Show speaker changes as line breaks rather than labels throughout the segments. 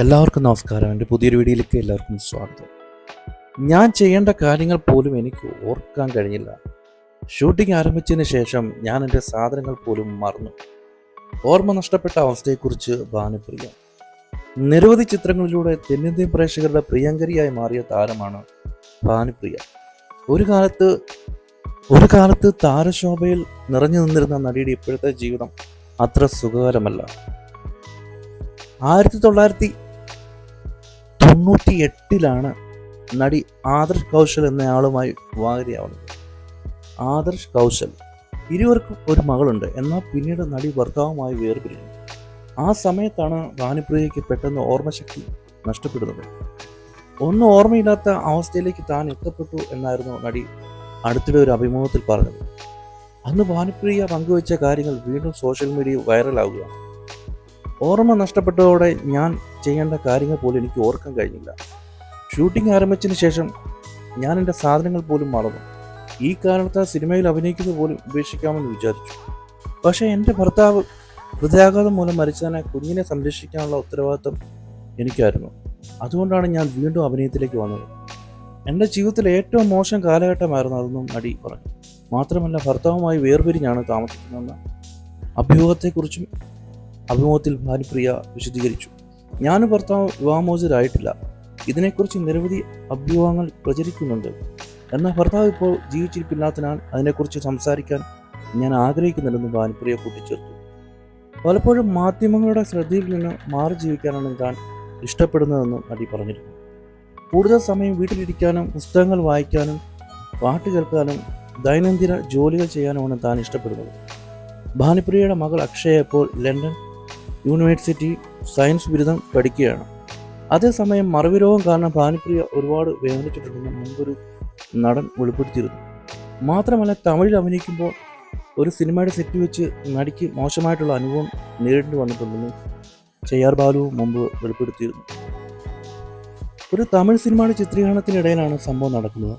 എല്ലാവർക്കും നമസ്കാരം. എന്റെ പുതിയൊരു വീഡിയോയിലേക്ക് എല്ലാവർക്കും സ്വാഗതം. ഞാൻ ചെയ്യേണ്ട കാര്യങ്ങൾ പോലും എനിക്ക് ഓർക്കാൻ കഴിഞ്ഞില്ല. ഷൂട്ടിംഗ് ആരംഭിച്ചതിന് ശേഷം ഞാൻ എന്റെ സാധനങ്ങൾ പോലും മറന്നു. ഓർമ്മ നഷ്ടപ്പെട്ട അവസ്ഥയെക്കുറിച്ച് ഭാനുപ്രിയ. നിരവധി ചിത്രങ്ങളിലൂടെ തെന്നിന്ത്യൻ പ്രേക്ഷകരുടെ പ്രിയങ്കരിയായി മാറിയ താരമാണ് ഭാനുപ്രിയ. ഒരു കാലത്ത് ഒരു കാലത്ത് താരശോഭയിൽ നിറഞ്ഞു നിന്നിരുന്ന നടിയുടെ ഇപ്പോഴത്തെ ജീവിതം അത്ര സുഖകരമല്ല. ആയിരത്തി തൊള്ളായിരത്തി തൊണ്ണൂറ്റി എട്ടിലാണ് നടി ആദർശ് കൗശൽ എന്നയാളുമായി വിവാഹിതയാവുന്നത്. ആദർശ് കൗശൽ ഇരുവർക്കും ഒരു മകളുണ്ട്. എന്നാൽ പിന്നീട് നടി ഭർത്താവുമായി വേർപിരിഞ്ഞു. ആ സമയത്താണ് ഭാനുപ്രിയയ്ക്ക് പെട്ടെന്ന് ഓർമ്മശക്തി നഷ്ടപ്പെടുന്നത്. ഒന്നും ഓർമ്മയില്ലാത്ത അവസ്ഥയിലേക്ക് താൻ എത്തപ്പെട്ടു എന്നായിരുന്നു നടി അടുത്തിടെ ഒരു അഭിമുഖത്തിൽ പറഞ്ഞത്. അന്ന് ഭാനുപ്രിയ പങ്കുവച്ച കാര്യങ്ങൾ വീണ്ടും സോഷ്യൽ മീഡിയയിൽ വൈറലാവുകയാണ്. ഓർമ്മ നഷ്ടപ്പെട്ടതോടെ ഞാൻ ചെയ്യേണ്ട കാര്യങ്ങൾ പോലും എനിക്ക് ഓർക്കാൻ കഴിഞ്ഞില്ല. ഷൂട്ടിംഗ് ആരംഭിച്ചതിന് ശേഷം ഞാൻ എന്റെ സാധനങ്ങൾ പോലും മറന്നു. ഈ കാരണത്താൽ സിനിമയിൽ അഭിനയിക്കുന്നത് പോലും ഉപേക്ഷിക്കാമെന്ന് വിചാരിച്ചു. പക്ഷേ എന്റെ ഭർത്താവ് ഹൃദയാഘാതം മൂലം മരിച്ചതിനെ കുഞ്ഞിനെ സംരക്ഷിക്കാനുള്ള ഉത്തരവാദിത്വം എനിക്കായിരുന്നു. അതുകൊണ്ടാണ് ഞാൻ വീണ്ടും അഭിനയത്തിലേക്ക് വന്നത്. എന്റെ ജീവിതത്തിലെ ഏറ്റവും മോശം കാലഘട്ടമായിരുന്നു അതെന്നും നടി പറഞ്ഞു. മാത്രമല്ല ഭർത്താവുമായി വേർപിരിഞ്ഞാണ് താമസിക്കുന്നതെന്ന അഭ്യൂഹത്തെക്കുറിച്ചും അഭിമുഖത്തിൽ ഭാനുപ്രിയ വിശദീകരിച്ചു. ഞാനും ഭർത്താവ് വിവാഹമോചിതരായിട്ടില്ല. ഇതിനെക്കുറിച്ച് നിരവധി അഭ്യൂഹങ്ങൾ പ്രചരിക്കുന്നുണ്ട്. എന്നാൽ ഭർത്താവ് ഇപ്പോൾ ജീവിച്ചിരിപ്പില്ലാത്തതിനാൽ അതിനെക്കുറിച്ച് സംസാരിക്കാൻ ഞാൻ ആഗ്രഹിക്കുന്നില്ലെന്ന് ഭാനുപ്രിയ കൂട്ടിച്ചേർത്തു. പലപ്പോഴും മാധ്യമങ്ങളുടെ ശ്രദ്ധയിൽ നിന്ന് മാറി ജീവിക്കാനാണ് താൻ ഇഷ്ടപ്പെടുന്നതെന്ന് നടി പറഞ്ഞിരുന്നു. കൂടുതൽ സമയം വീട്ടിലിരിക്കാനും പുസ്തകങ്ങൾ വായിക്കാനും പാട്ട് കേൾക്കാനും ദൈനംദിന ജോലികൾ ചെയ്യാനുമാണ് താൻ ഇഷ്ടപ്പെടുന്നത്. ഭാനുപ്രിയയുടെ മകൾ അക്ഷയ ഇപ്പോൾ ലണ്ടൻ യൂണിവേഴ്സിറ്റി സയൻസ് ബിരുദം പഠിക്കുകയാണ്. അതേസമയം മറവിരോഗം കാരണം ഭാനുപ്രിയ ഒരുപാട് വേദനിച്ചിട്ടുണ്ടെന്ന് മുമ്പൊരു നടൻ വെളിപ്പെടുത്തിയിരുന്നു. മാത്രമല്ല തമിഴിൽ അഭിനയിക്കുമ്പോൾ ഒരു സിനിമയുടെ സെറ്റ് വെച്ച് നടിക്ക് മോശമായിട്ടുള്ള അനുഭവം നേരിടേണ്ടി വന്നിട്ടുണ്ടെന്ന് ചെയ്യാർ ബാലു മുമ്പ് വെളിപ്പെടുത്തിയിരുന്നു. ഒരു തമിഴ് സിനിമയുടെ ചിത്രീകരണത്തിനിടയിലാണ് സംഭവം നടക്കുന്നത്.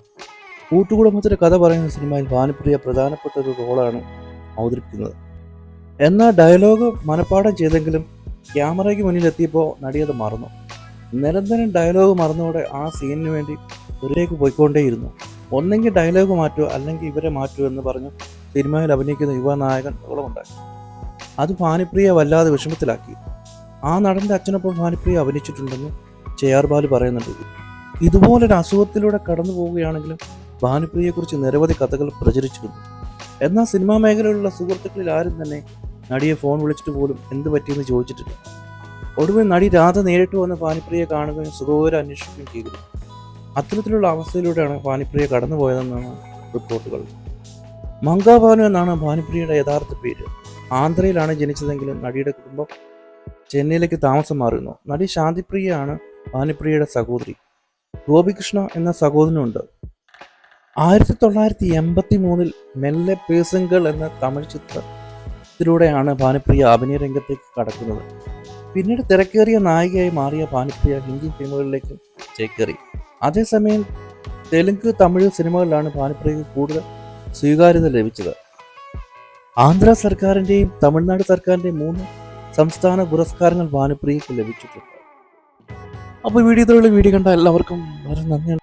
കൂട്ടുകുടുംബത്തിന്റെ കഥ പറയുന്ന സിനിമയിൽ ഭാനുപ്രിയ പ്രധാനപ്പെട്ട ഒരു റോളാണ് അവതരിപ്പിക്കുന്നത്. എന്നാൽ ഡയലോഗ് മനഃപ്പാഠം ചെയ്തെങ്കിലും ക്യാമറയ്ക്ക് മുന്നിലെത്തിയപ്പോൾ നടി അത് മറന്നു. നിരന്തരം ഡയലോഗ് മറന്നതോടെ ആ സീനിന് വേണ്ടി ഇവരിലേക്ക് പോയിക്കൊണ്ടേയിരുന്നു. ഒന്നെങ്കിൽ ഡയലോഗ് മാറ്റുക അല്ലെങ്കിൽ ഇവരെ മാറ്റുക എന്ന് പറഞ്ഞു സിനിമയിൽ അഭിനയിക്കുന്ന യുവ യുവനായകൻ ബഹളമുണ്ടാക്കി. അത് ഭാനുപ്രിയ വല്ലാതെ വിഷമത്തിലാക്കി. ആ നടന്റെ അച്ഛനൊപ്പം ഭാനുപ്രിയ അഭിനയിച്ചിട്ടുണ്ടെന്ന് ചെയ്യാർ ബാലു പറയുന്നുണ്ട്. ഇതുപോലൊരു അസുഖത്തിലൂടെ കടന്നു പോവുകയാണെങ്കിലും ഭാനുപ്രിയയെക്കുറിച്ച് നിരവധി കഥകൾ പ്രചരിച്ചിരുന്നു. എന്നാൽ സിനിമാ മേഖലയിലുള്ള സുഹൃത്തുക്കളിൽ ആരും തന്നെ നടിയെ ഫോൺ വിളിച്ചിട്ട് പോലും എന്ത് പറ്റിയെന്ന് ചോദിച്ചിട്ടില്ല. ഒടുവിൽ നടി രാധ നേരിട്ട് വന്ന് പാനിപ്രിയെ കാണുകയും സുഖവിവരം അന്വേഷിക്കുകയും ചെയ്തിരുന്നു അത്തരത്തിലുള്ള അവസ്ഥയിലൂടെയാണ് പാനിപ്രിയ കടന്നുപോയതെന്നാണ് റിപ്പോർട്ടുകൾ. മങ്കാഭാനു എന്നാണ് ഭാനുപ്രിയയുടെ യഥാർത്ഥ പേര്. ആന്ധ്രയിലാണ് ജനിച്ചതെങ്കിലും നടിയുടെ കുടുംബം ചെന്നൈയിലേക്ക് താമസം മാറുന്നു. നടി ശാന്തിപ്രിയയാണ് ഭാനുപ്രിയയുടെ സഹോദരി. ഗോപികൃഷ്ണ എന്ന സഹോദരനുണ്ട്. ആയിരത്തി തൊള്ളായിരത്തി എൺപത്തി മൂന്നിൽ മെല്ലെ പേസങ്കൾ എന്ന തമിഴ് ചിത്രത്തിലൂടെയാണ് ഭാനുപ്രിയ അഭിനയ രംഗത്തേക്ക് കടക്കുന്നത്. പിന്നീട് തിരക്കേറിയ നായികയായി മാറിയ ഭാനുപ്രിയ ഹിന്ദി സിനിമകളിലേക്ക് ചേക്കേറി. അതേസമയം തെലുങ്ക് തമിഴ് സിനിമകളിലാണ് ഭാനുപ്രിയക്ക് കൂടുതൽ സ്വീകാര്യത ലഭിച്ചത്. ആന്ധ്ര സർക്കാരിന്റെയും തമിഴ്നാട് സർക്കാരിന്റെയും മൂന്ന് സംസ്ഥാന പുരസ്കാരങ്ങൾ ഭാനുപ്രിയക്ക് ലഭിച്ചിട്ടുണ്ട്. അപ്പോൾ വീഡിയോ വീഡിയോ കണ്ട എല്ലാവർക്കും വളരെ നന്ദിയുണ്ട്